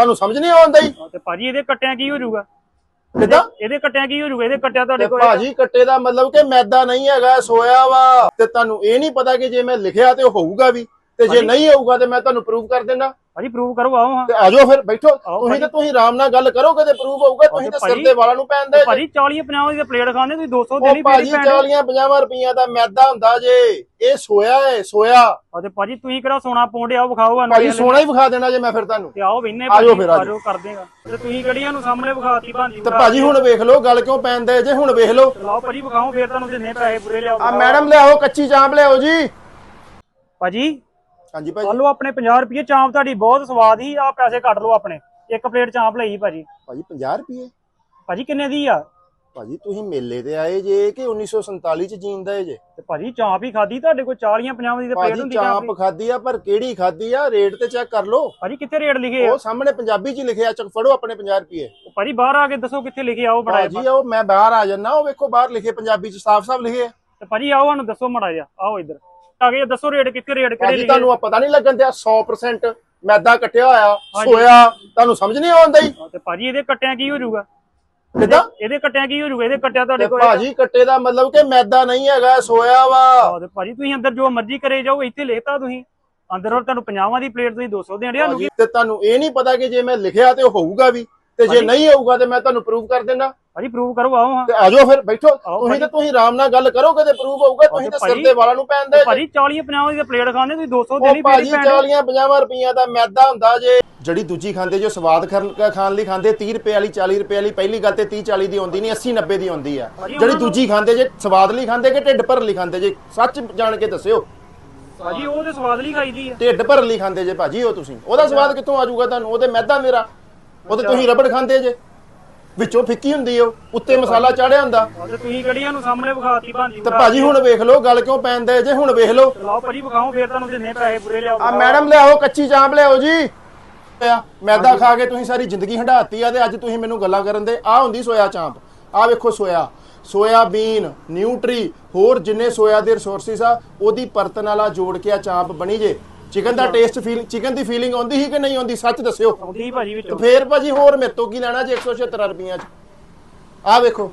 ਤੁਹਾਨੂੰ ਸਮਝ ਨਹੀਂ ਆਉਂਦਾ ਜੀ? ਤੇ ਭਾਜੀ ਇਹਦੇ ਕੱਟਿਆਂ ਕੀ ਹੋ ਜਾਊਗਾ? ਕਿਦਾਂ? ਇਹਦੇ ਕੱਟਿਆਂ ਕੀ ਹੋ ਜਾਊਗਾ? ਇਹਦੇ ਕੱਟਿਆਂ ਤੁਹਾਡੇ ਕੋਲ ਭਾਜੀ ਕੱਟੇ ਦਾ ਮਤਲਬ ਕਿ ਮੈਦਾ ਨਹੀਂ ਹੈਗਾ ਸੋਇਆ ਵਾ। ਤੇ ਤੁਹਾਨੂੰ ਇਹ ਨਹੀਂ ਪਤਾ ਕਿ ਜੇ ਮੈਂ ਲਿਖਿਆ ਤੇ ਹੋਊਗਾ ਵੀ। ਤੇ ਜੇ ਨਹੀਂ ਹੋਊਗਾ ਤੇ ਮੈਂ ਤੁਹਾਨੂੰ ਪ੍ਰੂਵ ਕਰ ਦੇਣਾ ਭਾਜੀ ਪ੍ਰੂਵ ਕਰੋ ਆਓ ਹਾਂ। ਤੇ ਆਜੋ ਫਿਰ ਬੈਠੋ। ਤੁਸੀਂ ਭਾਜੀ। ਤੇ ਤੁਸੀਂ ਆਰਾਮ ਨਾਲ ਗੱਲ ਕਰੋ ਕਦੇ ਪ੍ਰੂਵ ਹੋਊਗਾ ਤੁਸੀਂ ਤੇ ਤੇ ਸਿਰ ਭਾਜੀ- ਦੇ ਵਾਲਾਂ ਨੂੰ ਪੈਂਦੇ ਜੇ। ਭਾਜੀ 40 50 ਦੀ ਪਲੇਟ ਖਾਂਦੇ ਤੁਸੀਂ 200 ਉਹ ਦੇਣੀ ਭਾਜੀ ਪੈਣੀ। 40 50 ਰੁਪਈਆ ਦਾ ਮੈਦਾ ਹੁੰਦਾ ਜੇ। ਇਹ ਸੋਇਆ ਹੈ ਸੋਇਆ। ਤੇ ਭਾਜੀ ਤੁਸੀਂ ਕਿਹੜਾ ਸੋਨਾ ਪਾਉਂਦੇ ਆਓ ਵਿਖਾਓ ਸਾਨੂੰ ਭਾਜੀ ਸੋਨਾ ਹੀ ਵਿਖਾ ਦੇਣਾ ਜੇ ਮੈਂ ਫਿਰ ਤੁਹਾਨੂੰ। ਤੇ ਆਓ ਵਿੰਨੇ ਆਜੋ ਫਿਰ, ਆਜੋ। ਕਰ ਦੇਗਾ। ਤੇ ਤੁਸੀਂ ਕਿਹੜੀਆਂ ਨੂੰ ਸਾਹਮਣੇ ਵਿਖਾਤੀ ਭਾਂਜੀ ਤੇ ਭਾਜੀ ਹੁਣ ਵੇਖ ਲਓ ਗੱਲ ਕਿਉਂ ਪੈਂਦੇ ਜੇ ਹੁਣ ਵੇਖ ਲਓ। ਲਾਓ ਭਾਜੀ ਵਿਖਾਓ ਫੇਰ ਤੁਹਾਨੂੰ ਦਿੰਨੇ ਪੈਸੇ ਪੂਰੇ ਲਿਆਓ। ਆ ਮੈਡਮ ਲਿਆਓ ਕੱਚੀ ਚਾਂਪ ਲਿਆਓ ਜੀ। ਭਾਜੀ ਹਾਂਜੀ ਭਾਜੀ। ਹਲੋ ਆਪਣੇ 50 ਰੁਪਏ ਚਾਂਪ ਤੁਹਾਡੀ ਬਹੁਤ ਸਵਾਦ ਹੀ ਆ ਪੈਸੇ ਕੱਟ ਲਓ ਆਪਣੇ। ਇੱਕ ਪਲੇਟ ਚਾਂਪ ਲਈ ਭਾਜੀ। ਭਾਜੀ 50 ਰੁਪਏ ਭਾਜੀ ਕਿੰਨੇ ਦੀ ਆ? ਭਾਜੀ ਤੁਸੀਂ ਮੇਲੇ ਤੇ ਆਏ ਜੇ ਕਿ 1947 ਚ ਜੀਂਦਾ ਏ ਜੇ? ਤੇ ਭਾਜੀ ਚਾਂਪ ਹੀ ਖਾਦੀ ਤੁਹਾਡੇ ਕੋਲ 40 50 ਦੀ ਤੇ ਪਲੇਟ ਹੁੰਦੀ ਚਾਂਪ। ਖਾਦੀ ਆ ਪਰ ਕਿਹੜੀ ਖਾਦੀ ਆ? ਰੇਟ ਤੇ ਚੈੱਕ ਕਰ ਲਓ। ਭਾਜੀ ਕਿੱਥੇ ਰੇਟ ਲਿਖੇ ਆ? ਉਹ ਸਾਹਮਣੇ ਪੰਜਾਬੀ ਚ ਲਿਖਿਆ ਚੱਕ ਫੜੋ ਆਪਣੇ 50 ਰੁਪਏ ਉਹ ਭਾਜੀ ਬਾਹਰ ਆ ਕੇ ਦੱਸੋ ਕਿੱਥੇ ਲਿਖੇ ਆਓ ਬੜਾ ਭਾਜੀ ਉਹ ਮੈਂ ਬਾਹਰ ਆ ਜਾਣਾ ਉਹ ਵੇਖੋ ਬਾਹਰ ਲਿਖੇ ਪੰਜਾਬੀ ਚ ਸਾਫ਼-ਸਾਫ਼ ਲਿਖੇ ਆ। ਤੇ ਭਾਜੀ ਆਓ ਸਾਨੂੰ ਦੱਸੋ ਮੜਾ ਜਾ ਆਓ ਇੱਧਰ। ਆ ਕੇ ਦੱਸੋ ਰੇਟ ਕਿੱਥੇ ਰੇਟ ਕਿਹੜੇ ਭਾਜੀ ਤੁਹਾਨੂੰ ਆ ਪਤਾ ਨਹੀਂ ਲੱਗਣ ਦਿਆ 100% ਮੈਦਾ ਕੱਟਿਆ ਹੋਇਆ। ਸੋਇਆ ਤੁਹਾਨੂੰ ਸਮਝ ਨਹੀਂ ਆਉਂਦਾ ਜੀ ਤੇ ਭਾਜੀ ਇਹਦੇ ਕੱਟਿਆਂ ਕੀ ਹੋ ਜਾਊਗਾ? ਕਿਦਾਂ? ਇਹਦੇ ਕੱਟਿਆਂ ਕੀ ਹੋ ਜਾਊਗਾ? ਇਹਦੇ ਕੱਟਿਆਂ ਤੁਹਾਡੇ ਕੋਲ ਭਾਜੀ ਕੱਟੇ ਦਾ ਮਤਲਬ ਕਿ ਮੈਦਾ ਨਹੀਂ ਹੈਗਾ ਸੋਇਆ ਵਾ। ਤੇ ਭਾਜੀ ਤੁਸੀਂ ਅੰਦਰ ਜੋ ਮਰਜ਼ੀ ਕਰੇ ਜਾਓ ਇੱਥੇ ਲਿਖਤਾ ਤੁਸੀਂ। ਅੰਦਰ ਤੁਹਾਨੂੰ 50 ਦੀ ਪਲੇਟ ਤੁਸੀਂ 200 ਦੇਣ ਡਿਆ ਨੂੰ ਤੇ ਤੁਹਾਨੂੰ ਇਹ ਨਹੀਂ ਪਤਾ ਕਿ ਜੇ ਮੈਂ ਲਿਖਿਆ ਤੇ ਉਹ ਹੋਊਗਾ ਵੀ ਤੇ ਜੇ ਨਹੀਂ ਹੋਊਗਾ ਤੇ ਮੈਂ ਤੁਹਾਨੂੰ ਪ੍ਰੂਵ ਕਰ ਦੇਣਾ ਭਾਜੀ ਪ੍ਰੂਵ ਕਰੋ ਆਓ ਹਾਂ। ਤੇ ਆਜੋ ਫਿਰ ਬੈਠੋ। ਤੁਸੀਂ ਭਾਜੀ। ਤੇ ਤੁਸੀਂ ਆਰਾਮ ਨਾਲ ਗੱਲ ਕਰੋ ਕਦੇ ਪ੍ਰੂਵ ਹੋਊਗਾ ਤੁਸੀਂ ਤੇ ਸਿਰ ਭਾਜੀ- ਦੇ ਵਾਲਾਂ ਨੂੰ ਪੈਂਦੇ ਜੇ। ਭਾਜੀ 40 50 ਦੀ ਪਲੇਟ ਖਾਂਦੇ ਤੁਸੀਂ 200 ਉਹ ਦੇਣੀ ਭਾਜੀ ਪੈਣੀ। 40 50 ਰੁਪਈਆ ਦਾ ਮੈਦਾ ਹੁੰਦਾ ਜੇ। ਜਿਹੜੀ ਦੂਜੀ ਖਾਂਦੇ ਜੋ ਸਵਾਦ ਖਾਣ ਲਈ ਖਾਂਦੇ 30 ਰੁਪਏ ਵਾਲੀ 40 ਰੁਪਏ ਵਾਲੀ ਪਹਿਲੀ ਗੱਲ ਤੇ 30 40 ਦੀ ਆਉਂਦੀ ਨਹੀਂ 80 90 ਦੀ ਆਉਂਦੀ ਆ। ਭਾਜੀ ਜਿਹੜੀ ਦੂਜੀ ਖਾਂਦੇ ਜੇ ਸਵਾਦ ਲਈ ਖਾਂਦੇ ਕਿ ਢਿੱਡ ਭਰਨ ਲਈ ਖਾਂਦੇ ਜੇ? ਸੱਚ ਜਾਣ ਕੇ ਦੱਸਿਓ। ਭਾਜੀ ਉਹ ਤੇ ਸਵਾਦ ਲਈ ਖਾਈਦੀ ਆ। ਢਿੱਡ ਭਰਨ ਲਈ ਖਾਂਦੇ ਜੇ ਭਾਜੀ ਉਹ ਤੁਸੀਂ। ਉਹਦਾ ਸਵਾਦ ਕਿੱਥੋਂ ਆ ਜਾਊਗਾ ਤੁਹਾਨੂੰ? ਉਹਦੇ ਮੈਦਾ ਮੇਰਾ। ਉਹਦੇ ਤੁਸੀਂ ਰਬੜ ਖਾਂਦੇ ਜੇ। ਵਿੱਚੋਂ ਫਿੱਕੀ ਹੁੰਦੀ ਉਹ ਉੱਤੇ ਮਸਾਲਾ ਚਾੜਿਆ ਹੁੰਦਾ। ਤੇ ਤੁਸੀਂ ਕਿਹੜੀਆਂ ਨੂੰ ਸਾਹਮਣੇ ਵਿਖਾਤੀ ਭਾਂਜੀ ਤੇ ਭਾਜੀ ਹੁਣ ਵੇਖ ਲਓ ਗੱਲ ਕਿਉਂ ਪੈਂਦੇ ਜੇ ਹੁਣ ਵੇਖ ਲਓ। ਲਾਓ ਭਾਜੀ ਵਿਖਾਓ ਫੇਰ ਤੁਹਾਨੂੰ ਦਿੰਨੇ ਪੈਸੇ ਪੂਰੇ ਲਿਆਓ। ਆ ਮੈਡਮ ਲਿਆਓ ਕੱਚੀ ਚਾਂਪ ਲਿਆਓ ਜੀ। ਆ ਮੈਦਾ ਖਾ ਕੇ ਤੁਸੀਂ ਸਾਰੀ ਜ਼ਿੰਦਗੀ ਹੰਡਾਤੀ ਆ ਤੇ ਅੱਜ ਤੁਸੀਂ ਮੈਨੂੰ ਗੱਲਾਂ ਕਰਨ ਦੇ ਆ ਹੁੰਦੀ ਸੋਇਆ ਚਾਂਪ। ਆ ਵੇਖੋ ਸੋਇਆ। ਸੋਇਆਬੀਨ ਨਿਊਟਰੀ ਹੋਰ ਜਿੰਨੇ ਸੋਇਆ ਦੇ ਰਿਸੋਰਸਿਸ ਆ ਉਹਦੀ ਪਰਤਨ ਵਾਲਾ ਜੋੜ ਕੇ ਆ ਚਾਂਪ ਬਣੀ ਜੇ। ਚਿਕਨ ਦਾ ਟੇਸਟ ਫੀਲ ਚਿਕਨ ਦੀ ਫੀਲਿੰਗ ਆਉਂਦੀ ਸੀ ਕਿ ਨਹੀਂ ਆਉਂਦੀ ਸੱਚ ਦੱਸਿਓ? ਆਉਂਦੀ ਭਾਜੀ ਵਿੱਚੋਂ। ਫੇਰ ਭਾਜੀ ਹੋਰ ਮੇਰੇ ਤੋਂ ਕੀ ਲੈਣਾ ਜੇ 176 ਰੁਪਈਆਂ ਚ? ਆ ਵੇਖੋ।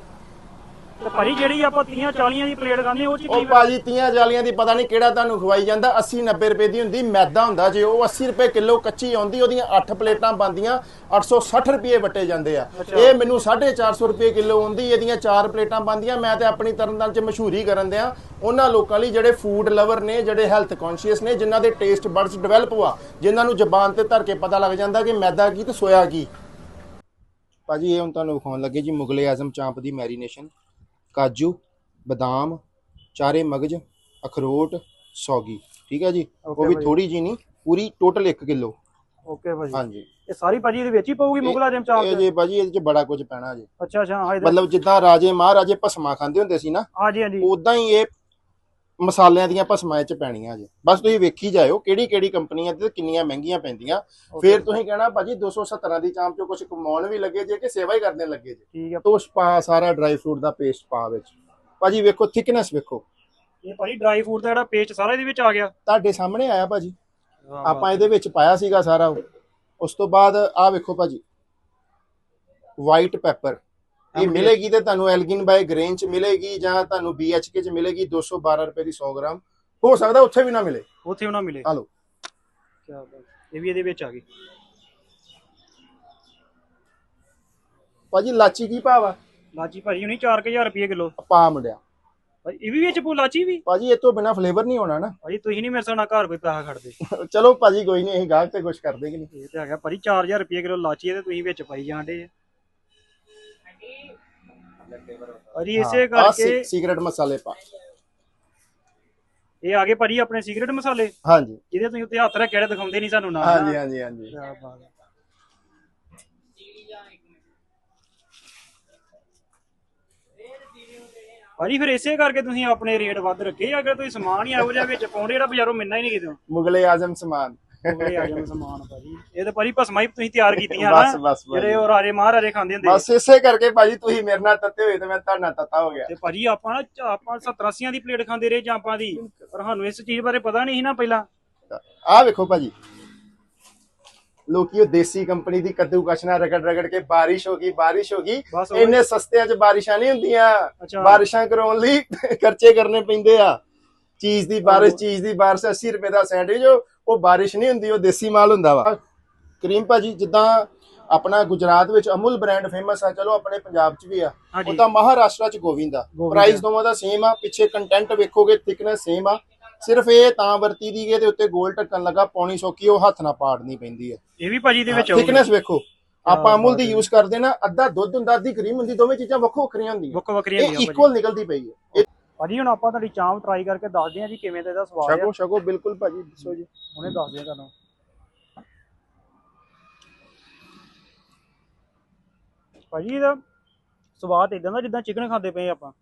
ਤੇ ਭਾਜੀ ਜਿਹੜੀ ਆਪਾਂ 30 40 ਦੀ ਪਲੇਟ ਖਾਂਦੇ ਉਹ ਚ ਉਹ ਕੀ ਭਾਜੀ ਤੀਆਂ ਜਾਲੀਆਂ ਦੀ ਪਤਾ ਨਹੀਂ ਕਿਹੜਾ ਤੁਹਾਨੂੰ ਖਵਾਈ ਜਾਂਦਾ 80 90 ਰੁਪਏ ਦੀ ਹੁੰਦੀ ਮੈਦਾ ਹੁੰਦਾ ਜੇ ਉਹ 80 ਰੁਪਏ ਕਿਲੋ ਕੱਚੀ ਆਉਂਦੀ ਉਹਦੀਆਂ 8 ਪਲੇਟਾਂ ਬੰਦੀਆਂ 860 ਰੁਪਏ ਵਟੇ ਜਾਂਦੇ ਆ। ਇਹ ਮੈਨੂੰ 450 ਰੁਪਏ ਕਿਲੋ ਆਉਂਦੀ ਇਹਦੀਆਂ 4 ਪਲੇਟਾਂ ਬੰਦੀਆਂ ਮੈਂ ਤੇ ਆਪਣੀ ਤਰਨਤਾਰਨ ਚ ਮਸ਼ਹੂਰੀ ਕਰਨ ਦਿਆਂ। ਉਹਨਾਂ ਲੋਕਾਂ ਲਈ ਜਿਹੜੇ ਫੂਡ ਲਵਰ ਨੇ ਜਿਹੜੇ ਹੈਲਥ ਕੌਨਸ਼ੀਅਸ ਨੇ ਜਿਨ੍ਹਾਂ ਦੇ ਟੇਸਟ ਬਡਸ ਡਿਵੈਲਪ ਹੋਆ ਜਿਨ੍ਹਾਂ ਨੂੰ ਜ਼ਬਾਨ ਤੇ ਧਰ ਕੇ ਪਤਾ ਲੱਗ ਜਾਂਦਾ ਕਿ ਮੈਦਾ ਕੀ ਤੇ ਸੋਇਆ ਕੀ। ਭਾਜੀ ਇਹ ਹੁਣ ਤੁਹਾਨੂੰ ਵਿਖਾਉਣ ਲੱਗੇ ਜੀ ਮੁਗਲੇ ਆਜ਼ਮ ਚਾਂਪ ਦੀ ਮੈਰੀਨੇਸ਼ਨ ਕਾਜੂ ਬਦਾਮ ਚਾਰੇ ਮਗਜ ਅਖਰੋਟ ਸੌਗੀ। ਠੀਕ ਹੈ ਜੀ? ਉਹ Okay ਵੀ ਭਾਜੀ। ਥੋੜੀ ਜੀ ਨਹੀਂ ਪੂਰੀ ਟੋਟਲ 1 ਕਿਲੋ। ਓਕੇ ਭਾਜੀ। ਹਾਂਜੀ। ਇਹ ਸਾਰੀ ਭਾਜੀ ਇਹਦੇ ਵਿੱਚ ਹੀ ਪਊਗੀ ਮੁਗਲਾ ਜਿਮ ਚਾਪ ਇਹ ਜੀ ਭਾਜੀ ਇਹਦੇ ਚ ਬੜਾ ਕੁਝ ਪੈਣਾ ਜੀ। ਅੱਛਾ ਅੱਛਾ ਹਾਂ ਇਹਦੇ ਮਤਲਬ ਜਿੱਦਾਂ ਰਾਜੇ ਮਹਾਰਾਜੇ ਭਸਮਾ ਖਾਂਦੇ ਹੁੰਦੇ ਸੀ ਨਾ ਹਾਂਜੀ ਹਾਂਜੀ। ਉਦਾਂ ਹੀ ਇਹ ਮਸਾਲਿਆਂ ਦੀਆਂ ਭਸਮਾਂ ਚ ਪੈਣੀਆਂ ਜੀ। ਬਸ ਤੁਸੀਂ ਵੇਖੀ ਜਾਇਓ ਕਿਹੜੀ ਕਿਹੜੀ ਕੰਪਨੀਆਂ ਤੇ ਕਿੰਨੀਆਂ ਮਹਿੰਗੀਆਂ ਪੈਂਦੀਆਂ। ਫਿਰ ਤੁਸੀਂ ਕਹਿਣਾ ਭਾਜੀ 217 ਦੀ ਚਾਂਪ ਚੋਂ ਕੁਝ ਕਮਾਉਣ ਵੀ ਲੱਗੇ ਜੇ ਕਿ ਸੇਵਾ ਹੀ ਕਰਨੇ ਲੱਗੇ ਜੇ। ਠੀਕ ਹੈ ਤੋਸ਼ ਪਾ ਸਾਰਾ ਡਰਾਈ ਫਰੂਟ ਦਾ ਪੇਸਟ ਪਾ ਵਿੱਚ। ਭਾਜੀ ਵੇਖੋ ਥਿਕਨੈਸ ਵੇਖੋ। ਇਹ ਭਾਜੀ ਡਰਾਈ ਫੂਡ ਦਾ ਜਿਹੜਾ ਪੇਸਟ ਸਾਰਾ ਇਹਦੇ ਵਿੱਚ ਆ ਗਿਆ। ਤੁਹਾਡੇ ਸਾਹਮਣੇ ਆਇਆ ਭਾਜੀ। ਆਪਾਂ ਇਹਦੇ ਵਿੱਚ ਪਾਇਆ ਸੀਗਾ ਸਾਰਾ ਉਸ ਤੋਂ ਬਾਅਦ ਆਹ ਵੇਖੋ ਭਾਜੀ। ਵਾਈਟ ਪੈਪਰ ਇਹ। ਮਿਲੇਗੀ ਤੇ ਤੁਹਾਨੂੰ ਐਲਗਿਨ ਬਾਈ ਗ੍ਰੇਨ ਚ ਮਿਲੇਗੀ ਜਾਂ ਤੁਹਾਨੂੰ BHK ਚ ਮਿਲੇਗੀ 212 ਰੁਪਏ ਦੀ 100 ਗ੍ਰਾਮ। ਹੋ ਸਕਦਾ ਉੱਥੇ ਵੀ ਨਾ ਮਿਲੇ। ਉੱਥੇ ਮਿਲੇ। ਆ ਲਓ ਕੀ ਬਾਤ ਇਹ ਵੀ ਇਹਦੇ ਵਿੱਚ ਆ ਗਈ। ਭਾਜੀ ਲਾਚੀ ਕੀ ਭਾਵ ਆ ਲਾਚੀ ਭਾਜੀ ਹੁਣੀ 4000 ਰੁਪਏ ਕਿਲੋ। ਪਾ ਮੁੰਡਿਆ। ਭਾਜੀ ਇਹ ਵੀ ਵਿੱਚ ਪੂ ਲਾਚੀ ਵੀ? ਭਾਜੀ ਇਹ ਤੋਂ ਬਿਨਾ ਫਲੇਵਰ ਨਹੀਂ ਹੋਣਾ ਨਾ। ਭਾਜੀ ਤੁਸੀਂ ਨਹੀਂ ਮੇਰੇ ਸਾਹ ਨਾਲ ਘਰ ਕੋਈ ਪੈਸਾ ਖੜਦੇ। ਚਲੋ ਭਾਜੀ ਕੋਈ ਨਹੀਂ ਅਸੀਂ ਗਾਹਕ ਤੇ ਕੁਝ ਕਰਦੇ ਕਿ ਨਹੀਂ। ਇਹ ਤੇ ਹੈਗਾ। ਭਾਜੀ 4000 ਰੁਪਏ ਕਿਲੋ ਲਾਚੀ ਤੇ ਤੁਸੀਂ ਵਿੱਚ ਪਾਈ ਜਾਂਦੇ ਆ। ਭਾਜੀ ਇਸੇ ਕਰਕੇ ਸੀਕ੍ਰੇਟ ਮਸਾਲੇ ਪਾ। ਇਹ ਆ ਗਏ ਭਾਜੀ ਆਪਣੇ ਸੀਕ੍ਰੀਟ ਮਸਾਲੇ? ਹਾਂਜੀ। ਜਿਹਦੇ ਤੁਸੀਂ ਉੱਤੇ ਹੱਥ ਰੱਖ ਕਿਹੜੇ ਦਿਖਾਉਂਦੇ ਨਹੀਂ ਸਾਨੂੰ ਨਾ ਹਾਂਜੀ ਹਾਂਜੀ ਹਾਂਜੀ। ਕਿਆ ਬਾਤ ਹੈ। ਭਾਜੀ ਫਿਰ ਇਸੇ ਕਰਕੇ ਤੁਸੀਂ ਆਪਣੇ ਰੇਟ ਵੱਧ ਰੱਖੇ ਅਗਰ ਤੁਸੀਂ ਸਮਾਨ ਹੀ ਇਹੋ ਜਿਹਾ ਵਿੱਚ ਪਾਉਂਦੇ ਜਿਹੜਾ ਬਾਜ਼ਾਰੋਂ ਮਿਲਣਾ ਹੀ ਨਹੀਂ ਕਿਤੇ। ਮੁਗਲੇ ਆਜ਼ਮ ਸਮਾਨ। ਉਹਦੇ ਆ ਜਾਣ ਸਮਾਨ ਭਾਜੀ। ਇਹ ਤਾਂ ਭਾਜੀ ਭਸਮਾਂ ਹੀ ਤੁਸੀਂ ਤਿਆਰ ਕੀਤੀਆਂ ਬਸ, ਨਾ ਬਸ, ਬਸ। ਜਿਹੜੇ ਉਹ ਰਾਜੇ ਮਹਾਰਾਜੇ ਖਾਂਦੇ ਹੁੰਦੇ ਬਸ ਇਸੇ ਕਰਕੇ ਭਾਜੀ ਤੁਸੀਂ ਮੇਰੇ ਨਾਲ ਤੱਤੇ ਹੋਏ ਤੇ ਮੈਂ ਤੁਹਾਡੇ ਨਾਲ ਤੱਤਾ ਹੋ ਗਿਆ। ਤੇ ਭਾਜੀ ਆਪਾਂ ਨਾ ਚ- ਆਪਾਂ 70 80 ਦੀ ਪਲੇਟ ਖਾਂਦੇ ਰਹੇ ਜਾਂਪਾਂ ਦੀ। ਪਰ ਸਾਨੂੰ ਇਸ ਚੀਜ਼ ਬਾਰੇ ਪਤਾ ਨਹੀਂ ਸੀ ਨਾ ਪਹਿਲਾਂ। ਆਹ ਵੇਖੋ ਭਾਜੀ। ਲੋਕੀ ਉਹ ਦੇਸੀ ਕੰਪਨੀ ਦੀ ਕੱਦੂ ਕਸ਼ਨਾ ਰਗੜ ਰਗੜ ਕੇ ਬਾਰਿਸ਼ ਹੋ ਗਈ ਬਾਰਿਸ਼ ਹੋ ਗਈ। ਬਸ ਉਹ- ਇੰਨੇ ਸਸਤਿਆਂ 'ਚ ਬਾਰਿਸ਼ਾਂ ਨਹੀਂ ਹੁੰਦੀਆਂ। ਬਾਰਿਸ਼ਾਂ ਕਰਾਉਣ ਲਈ ਖਰਚੇ ਕਰਨੇ ਪੈਂਦੇ ਆ। ਚੀਜ਼ ਦੀ ਬਾਰਿਸ਼। ਚੀਜ਼ ਦੀ ਬਾਰਿਸ਼ 80 ਰੁਪਏ ਦਾ ਸੈਂਡਵਿਚ ਉਹ- ਉਹ ਬਾਰਿਸ਼ ਨਹੀਂ ਹੁੰਦੀ ਉਹ ਦੇਸੀ ਮਾਲ ਹੁੰਦਾ ਵਾ। ਕਰੀਮ ਭਾਜੀ ਜਿੱਦਾਂ ਆਪਣਾ ਗੁਜਰਾਤ ਵਿੱਚ ਅਮੁਲ ਬ੍ਰਾਂਡ ਫੇਮਸ ਆ ਚਲੋ ਆਪਣੇ ਪੰਜਾਬ 'ਚ ਵੀ ਆ। ਉਹ ਤਾਂ ਮਹਾਰਾਸ਼ਟਰ 'ਚ ਗੋਵਿੰਦ ਪ੍ਰਾਈਸ। ਦੋਵਾਂ ਦਾ ਸੇਮ ਆ ਪਿੱਛੇ ਕੰਟੈਂਟ ਵੇਖੋਗੇ ਥਿਕਨੈਸ ਸੇਮ ਆ। ਸਿਰਫ ਇਹ ਤਾਂ ਵਰਤੀ ਦੀ ਗਏ ਤੇ ਉੱਤੇ ਗੋਲ ਢੱਕਣ ਲੱਗਾ ਪੌਣੀ ਸੌਕੀ ਉਹ ਹੱਥ ਨਾਲ ਪਾੜਨੀ ਪੈਂਦੀ ਹੈ ਇਹ ਵੀ ਭਾਜੀ ਦੇ ਵਿੱਚ ਆਊਗੀ। ਥਿਕਨੈਸ ਵੇਖੋ। ਆਪਾਂ ਅਮੁਲ ਦੀ। ਯੂਜ਼ ਕਰਦੇ ਨਾ ਅੱਧਾ ਦੁੱਧ ਹੁੰਦਾ ਅੱਧੀ ਕਰੀਮ ਹੁੰਦੀ ਦੋਵੇਂ ਚੀਜ਼ਾਂ ਵੱਖੋ ਵੱਖਰੀਆਂ ਹੁੰਦੀਆਂ। ਵੱਖ ਵੱਖਰੀਆਂ ਇਹ ਹੁੰਦੀਆਂ ਭਾਜੀ। ਇਕੁਅਲ ਨਿਕਲਦੀ ਪਈ ਹੈ ਇਹ ਭਾਜੀ ਹੁਣ ਆਪਾਂ ਤੁਹਾਡੀ ਚਾਂਪ ਟਰਾਈ ਕਰਕੇ ਦੱਸਦੇ ਹਾਂ ਜੀ ਕਿਵੇਂ ਦਾ ਇਹਦਾ ਸਵਾਦ ਸ਼ਕੋ ਹੈ ਸ਼ਕੋ ਬਿਲਕੁਲ ਭਾਜੀ ਦੱਸੋ ਜੀ। ਹੁਣੇ ਦੱਸਦੇ ਹਾਂ ਤੁਹਾਨੂੰ। ਭਾਜੀ ਇਹਦਾ ਸਵਾਦ ਇਦਾਂ ਦਾ ਜਿੱਦਾਂ ਚਿਕਨ ਖਾਂਦੇ ਪਏ ਆਪਾਂ।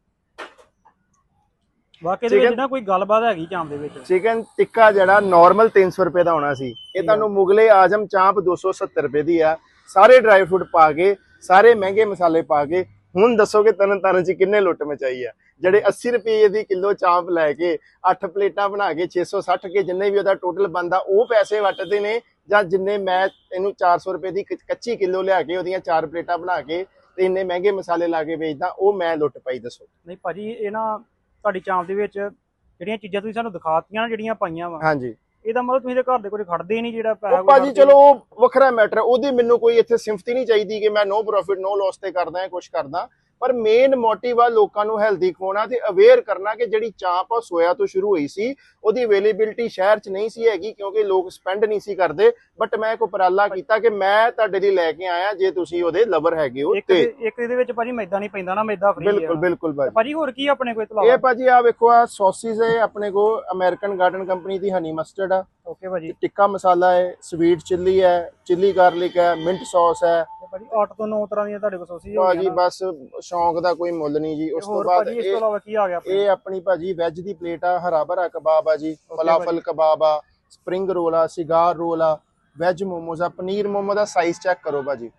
ਵਾਕਈ ਦੇ ਵਿੱਚ ਨਾ ਕੋਈ ਗੱਲਬਾਤ ਹੈਗੀ ਚਾਂਪ ਦੇ ਵਿੱਚ। ਚਿਕਨ ਟਿੱਕਾ ਜਿਹੜਾ ਨਾਰਮਲ 300 ਰੁਪਏ ਦਾ ਹੋਣਾ ਸੀ। ਇਹ ਤੁਹਾਨੂੰ ਮੁਗਲੇ ਆਜਮ ਚਾਂਪ 270 ਰੁਪਏ ਦੀ ਆ। ਸਾਰੇ ਡਰਾਈ ਫਰੂਟ ਪਾ ਕੇ ਸਾਰੇ ਮਹਿੰਗੇ ਮਸਾਲੇ ਪਾ ਕੇ। ਹੁਣ ਦੱਸੋਗੇ ਤਰਨ ਤਾਰਨ ਚ ਕਿੰਨੇ ਲੁੱਟ ਮਚਾਈ ਆ। ਜਿਹੜੇ 80 ਰੁਪਏ ਦੀ ਕਿਲੋ ਚਾਂਪ ਲੈ ਕੇ 8 ਪਲੇਟਾਂ ਬਣਾ ਕੇ 660 ਕੇ ਜਿੰਨੇ ਵੀ ਉਹਦਾ ਟੋਟਲ ਬੰਦਾ ਉਹ ਪੈਸੇ ਵਟਦੇ ਨੇ ਜਾਂ ਜਿੰਨੇ ਮੈਂ ਇਹਨੂੰ 400 ਰੁਪਏ ਦੀ ਕੱਚੀ ਕਿਲੋ ਲਿਆ ਕੇ ਉਹਦੀਆਂ ਚਾਰ ਪਲੇਟਾਂ ਬਣਾ ਕੇ ਤੇ ਇੰਨੇ ਮਹਿੰਗੇ ਮਸਾਲੇ ਲਾ ਕੇ ਵੇਚਦਾ ਉਹ ਮੈਂ ਲੁੱਟ ਪਾਈ ਦੱਸੋ। ਨਹੀਂ ਭਾਜੀ ਇਹ ਨਾ ਤੁਹਾਡੀ ਚਾਂਪ ਦੇ ਵਿੱਚ ਜਿਹੜੀਆਂ ਚੀਜ਼ਾਂ ਤੁਸੀਂ ਸਾਨੂੰ ਦਿਖਾਤੀਆਂ ਨਾ ਜਿਹੜੀਆਂ ਪਾਈਆਂ ਵਾ ਹਾਂਜੀ। ਇਹਦਾ ਮਤਲਬ ਤੁਸੀਂ ਦੇ ਘਰ ਦੇ ਕੋਲ ਖੜਦੇ ਨਹੀਂ ਜਿਹੜਾ ਪੈਸਾ ਭਾਜੀ ਚਲੋ ਉਹ ਵੱਖਰਾ ਮੈਟਰ ਉਹਦੀ ਮੈਨੂੰ ਕੋਈ ਇੱਥੇ ਸਿੰਫਤੀ ਨਹੀਂ ਚਾਹੀਦੀ ਕਿ ਮੈਂ ਨੋ ਪ੍ਰੋਫਿਟ ਨੋ ਲਾਸ ਤੇ ਕਰਦਾ ਜਾਂ ਕੁਝ ਕਰਦਾ। ਪਰ ਮੇਨ ਮੋਟਿਵ ਆ ਲੋਕਾਂ ਨੂੰ ਹੈਲਦੀ ਖਵਾਉਣਾ ਤੇ ਅਵੇਅਰ ਕਰਨਾ ਕਿ ਜਿਹੜੀ ਚਾਂਪ ਆ ਸੋਇਆ ਤੋਂ ਸ਼ੁਰੂ ਹੋਈ ਸੀ ਉਹਦੀ ਅਵੇਲੇਬਿਲਟੀ ਸ਼ਹਿਰ 'ਚ ਨਹੀਂ ਸੀ ਹੈਗੀ ਕਿਉਂਕਿ ਲੋਕ ਸਪੈਂਡ ਨਹੀਂ ਸੀ ਕਰਦੇ ਬਟ ਮੈਂ ਇੱਕ ਉਪਰਾਲਾ ਕੀਤਾ ਕਿ ਮੈਂ ਤੁਹਾਡੇ ਲਈ ਲੈ ਕੇ ਆਇਆ ਜੇ ਤੁਸੀਂ ਉਹਦੇ ਲਵਰ ਹੈਗੇ ਹੋ ਇੱਕ ਤੇ। ਇੱਕ ਇਹਦੇ ਵਿੱਚ ਭਾਜੀ ਮੈਦਾ ਨਹੀਂ ਪੈਂਦਾ ਨਾ ਮੈਦਾ ਫ੍ਰੀ ਬਿਲਕੁਲ ਬਿਲਕੁਲ ਭਾਜੀ। ਭਾਜੀ ਹੋਰ ਕੀ ਆਪਣੇ ਕੋਲ ਇਹ ਭਾਜੀ ਆ ਵੇਖੋ ਆ ਸੌਸਿਸ ਹੈ ਆਪਣੇ ਕੋ ਅਮਰੀਕਨ ਗਾਰਡਨ ਕੰਪਨੀ ਦੀ ਹਨੀ ਮਸਟਰਡ ਆ। ਓਕੇ ਭਾਜੀ। ਟਿੱਕਾ ਮਸਾਲਾ ਹੈ ਸਵੀਟ ਚਿੱਲੀ ਹੈ ਚਿੱਲੀ ਗਾਰਲਿਕ ਹੈ ਮਿੰਟ ਸੌਸ ਹੈ। ਭਾਜੀ 8 ਤੋਂ 9 ਤਰ੍ਹਾਂ ਦੀਆਂ ਤੁਹਾਡੇ ਕੋਲ ਸੌਸੇਜ ਹੋ ਭਾਜੀ ਬਸ ਸ਼ੌਂਕ ਦਾ ਕੋਈ ਮੁੱਲ ਨਹੀਂ ਜੀ। ਉਸ ਤੋਂ ਹੋਰ ਬਾਅਦ ਭਾਜੀ ਇਸ ਤੋਂ ਇਹ ਇਲਾਵਾ ਕੀ ਆ ਗਿਆ ਆਪਣੇ? ਇਹ ਆਪਣੀ ਭਾਜੀ ਵੈਜ ਦੀ ਪਲੇਟ ਆ ਹਰਾ ਭਰਾ ਕਬਾਬ ਆ ਜੀ ਫਲਾਫਲ ਕਬਾਬ ਆ ਸਪਰਿੰਗ ਰੋਲ ਆ ਸਿਗਾਰ ਰੋਲ ਆ ਵੈਜ ਮੋਮੋਜ਼ ਆ ਪਨੀਰ ਮੋਮੋ ਦਾ ਸਾਈਜ਼ ਚੈੱਕ ਕਰੋ ਭਾਜੀ।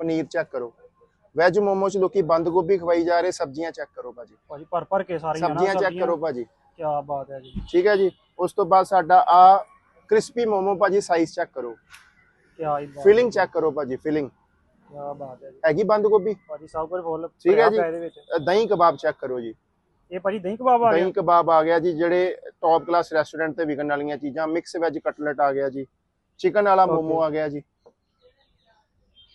ਪਨੀਰ ਚੈੱਕ ਕਰੋ। ਵੈਜ ਮੋਮੋ ਚ ਲੋਕੀ ਬੰਦ ਗੋਭੀ ਖਵਾਈ ਜਾ ਰਹੇ ਸਬਜ਼ੀਆਂ ਚੈੱਕ ਕਰੋ ਭਾਜੀ। ਭਾਜੀ ਭਰ ਭਰ ਕੇ ਸਾਰੀਆਂ ਨਾ ਸਬਜ਼ੀਆਂ ਚੈੱਕ ਕਰੋ ਭਾਜੀ। ਕੀ ਬਾਤ ਹੈ ਜੀ। ਠੀਕ ਹੈ ਜੀ। ਉਸ ਤੋਂ ਬਾਅਦ ਸਾਡਾ ਆ ਕ੍ਰਿਸਪੀ ਮੋਮੋ ਭਾਜੀ ਸਾਈਜ਼ ਚੈੱਕ ਕਰੋ। ਕੀ ਹੀ ਬਾਤ ਫਿਲਿੰਗ ਚੈੱਕ ਕਰੋ ਭਾਜੀ ਫਿਲਿੰਗ ਕੀ ਬਾਤ ਹੈ ਜੀ। ਹੈਗੀ ਬੰਦ ਗੋਭੀ? ਭਾਜੀ ਸਭ ਕੁਝ ਫੁੱਲ ਠੀਕ ਹੈ ਭਰਿਆ ਜੀ। ਪਿਆ ਇਹਦੇ ਵਿੱਚ। ਅ, ਦਹੀਂ ਕਬਾਬ ਚੈੱਕ ਕਰੋ ਜੀ। ਇਹ ਭਾਜੀ ਦਹੀਂ ਕਬਾਬ ਆ ਗਿਆ? ਦਹੀਂ ਕਬਾਬ ਆ ਗਿਆ ਜੀ ਜਿਹੜੇ ਟੌਪ ਕਲਾਸ ਰੈਸਟੋਰੈਂਟ ਤੇ ਵਿਕਣ ਵਾਲੀਆਂ ਚੀਜ਼ਾਂ। ਮਿਕਸ ਵੈਜ ਕਟਲਟ ਆ ਗਿਆ ਜੀ। ਚਿਕਨ ਵਾਲਾ Okay. ਮੋਮੋ ਆ ਗਿਆ ਜੀ।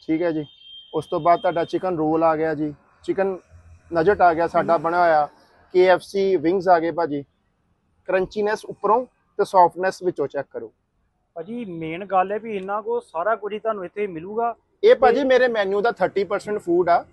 ਠੀਕ ਹੈ ਜੀ। ਉਸ ਤੋਂ ਬਾਅਦ ਤੁਹਾਡਾ ਚਿਕਨ ਰੋਲ ਆ ਗਿਆ ਜੀ। ਚਿਕਨ ਨਜਟ ਆ ਗਿਆ ਸਾਡਾ ਬਣਿਆ ਹੋਇਆ। KFC ਵਿੰਗਸ ਆ ਗਏ ਭਾਜੀ। ਕਰੰਚੀਨੈਸ ਉੱਪਰੋਂ ਤੇ ਸੌਫਟਨੈਸ ਵਿੱਚੋਂ ਚੈੱਕ ਕਰੋ। ਭਾਜੀ ਮੇਨ ਗੱਲ ਹੈ ਵੀ ਇੰਨਾ ਕੋ ਸਾਰਾ ਕੁਝ ਹੀ ਤੁਹਾਨੂੰ ਇੱਥੇ ਮਿਲੂਗਾ। ਇਹ ਭਾਜੀ ਮੇਰੇ ਮੈਨੂ ਦਾ 30% ਫੂਡ ਆ।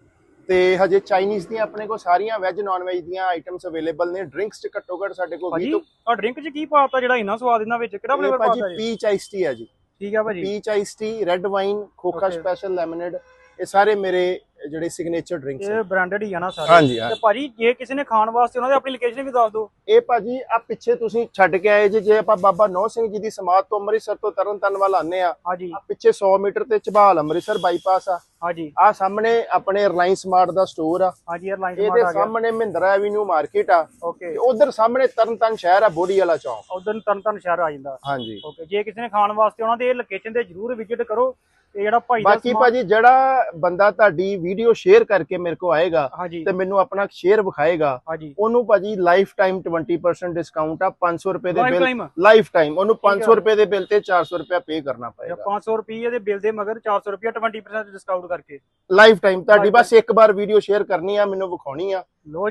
ਤੇ ਹਜੇ ਚਾਈਨੀਜ਼ ਦੀਆਂ ਆਪਣੇ ਕੋਲ ਸਾਰੀਆਂ ਵੈਜ ਨਾਨ ਵੈਜ ਦੀਆਂ ਆਈਟਮਸ ਅਵੇਲੇਬਲ ਨੇ। ਡਰਿੰਕਸ ਚ ਘੱਟੋ ਘੱਟ ਸਾਡੇ ਕੋਲ 20 ਭਾਜੀ ਤੋਂ ਆ ਡਰਿੰਕ ਚ ਕੀ ਪਾਤਾ ਜਿਹੜਾ ਇੰਨਾ ਸਵਾਦ ਇਹਨਾਂ ਵਿੱਚ? ਕਿਹੜਾ ਇਹ ਫਲੇਵਰ ਭਾਜੀ ਪਾਤਾ ਜੀ? ਪੀਚ ਆਈਸ ਟੀ ਹੈ ਜੀ। ਠੀਕ ਆ ਭਾਜੀ। Peach ice tea red wine ਖੋਖਾ Okay. Special lemonade ਇਹ ਸਾਰੇ ਮੇਰੇ ਜਿਹੜੇ ਸਿਗਨੇਚਰ ਡਰਿੰਕਸ ਇਹ ਬ੍ਰਾਂਡਡ ਹੀ ਆ ਨਾ ਸਾਰੇ। ਹਾਂਜੀ, ਤੇ। ਭਾਜੀ ਜੇ ਕਿਸੇ ਨੇ ਖਾਣ ਵਾਸਤੇ ਉਹਨਾਂ ਦੀ ਆਪਣੀ ਲੋਕੇਸ਼ਨ ਵੀ ਦੱਸ ਦਿਓ। ਇਹ ਭਾਜੀ ਆ ਪਿੱਛੇ ਤੁਸੀਂ ਛੱਡ ਕੇ ਆਏ ਜੀ ਜੇ ਆਪਾਂ ਬਾਬਾ ਨੌ ਸਿੰਘ ਜੀ ਦੀ ਸਮਾਧ ਤੋਂ ਅੰਮ੍ਰਿਤਸਰ ਤੋਂ ਤਰਨਤਾਰਨ ਵੱਲ ਆਨੇ ਆ ਹਾਂਜੀ। ਆ ਪਿੱਛੇ 100 ਮੀਟਰ ਤੇ ਝਬਾਲ ਅੰਮ੍ਰਿਤਸਰ ਬਾਈਪਾਸ ਆ। ਹਾਂਜੀ। ਆ ਸਾਹਮਣੇ ਆਪਣੇ ਰਿਲਾਇੰਸ ਸਮਾਰਟ ਦਾ ਸਟੋਰ ਆ। ਹਾਂਜੀ 에ਅਰਲਾਈਨਸ ਇਹਦੇ ਮਾਰਟ ਆ ਗਿਆ। ਸਾਹਮਣੇ ਮਹਿੰਦਰਾ ਐਵੀਨਿਊ ਮਾਰਕੀਟ ਆ। ਓਕੇ ਉਧਰ ਸਾਹਮਣੇ ਤਰਨਤਾਰਨ ਸ਼ਹਿਰ ਆ ਬੋੜੀ ਵਾਲਾ ਚੌਂਕ। ਉਧਰ ਤਰਨ ਤਰਨ ਸ਼ਹਿਰ ਆ ਜਾਂਦਾ। ਹਾਂਜੀ। ਓਕੇ ਜੇ ਕਿਸੇ ਨੇ ਖਾਣ ਵਾਸਤੇ ਉਹਨਾਂ ਦੇ ਲੋਕੇਸ਼ਨ ਤੇ ਜਰੂਰ ਵਿਜ਼ਿਟ ਕਰੋ। ਤੇ ਜਿਹੜਾ ਭਾਈ ਦਾ ਬਾਕੀ ਭਾਜੀ ਜਿਹੜਾ ਬੰਦਾ ਤੁਹਾਡੀ ਵੀਡੀਓ ਸ਼ੇਅਰ ਕਰਕੇ ਮੇਰੇ ਕੋ ਆਏਗਾ ਤੇ ਮੈਨੂੰ ਆਪਣਾ ਸ਼ੇਅਰ ਵਿਖਾਏਗਾ ਉਹਨੂੰ ਭਾਜੀ ਲਾਈਫ ਟਾਈਮ 20% ਡਿਸਕਾਊਂਟ ਆ 500 ਰੁਪਏ ਦੇ ਬਿੱਲ? ਲਾਈਫ ਟਾਈਮ ਉਹਨੂੰ ਠੀਕ ਆ। 500 ਰੁਪਏ ਦੇ ਬਿੱਲ ਤੇ 400 ਰੁਪਏ ਪੇ ਕਰਨਾ ਪਏਗਾ। 500 ਰੁਪਏ ਦੇ ਬਿੱਲ ਦੇ ਮਗਰ 400 ਰੁਪਏ 20% ਡਿਸਕਾਊਂਟ ਕਰਕੇ। ਲਾਈਫ ਟਾਈਮ ਤੁਹਾਡੀ. ਬਸ ਇੱਕ ਵਾਰ ਵੀਡੀਓ ਸ਼ੇਅਰ ਕਰਨੀ ਆ ਮੈਨੂੰ ਵਿਖਾਉਣੀ ਆ।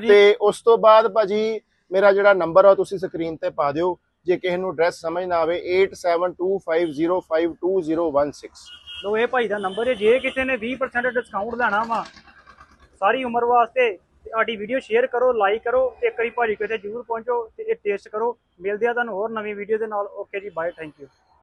ਤੇ ਉਸ ਤੋਂ ਬਾਅਦ ਭਾਜੀ ਮੇਰਾ ਜਿਹੜਾ ਨੰਬਰ ਆ ਤੁਸੀਂ ਸਕਰੀਨ ਤੇ ਪਾ ਦਿਓ। ਜੇ ਕਿਸੇ ਨੂੰ ਐਡਰੈਸ ਸਮਝ ਨਾ ਆਵੇ 8725052016 ਲੋ ਇਹ ਭਾਈ ਦਾ ਨੰਬਰ ਹੈ, ਜੇ ਕਿਸੇ ਨੇ 20% ਡਿਸਕਾਊਂਟ ਲੈਣਾ ਵਾ, ਸਾਰੀ ਉਮਰ ਵਾਸਤੇ ਤੇ ਸਾਡੀ ਵੀਡੀਓ ਸ਼ੇਅਰ ਕਰੋ ਲਾਈਕ ਕਰੋ, ਤੇ ਇੱਕ ਵਾਰੀ ਭਾਜੀ ਕਿਤੇ ਜਰੂਰ ਪਹੁੰਚੋ ਤੇ ਇਹ ਟੇਸਟ ਕਰੋ। ਮਿਲਦੇ ਆ ਤੁਹਾਨੂੰ ਹੋਰ ਨਵੀਂ ਵੀਡੀਓ ਦੇ ਨਾਲ। ਓਕੇ ਜੀ ਬਾਏ ਥੈਂਕ ਯੂ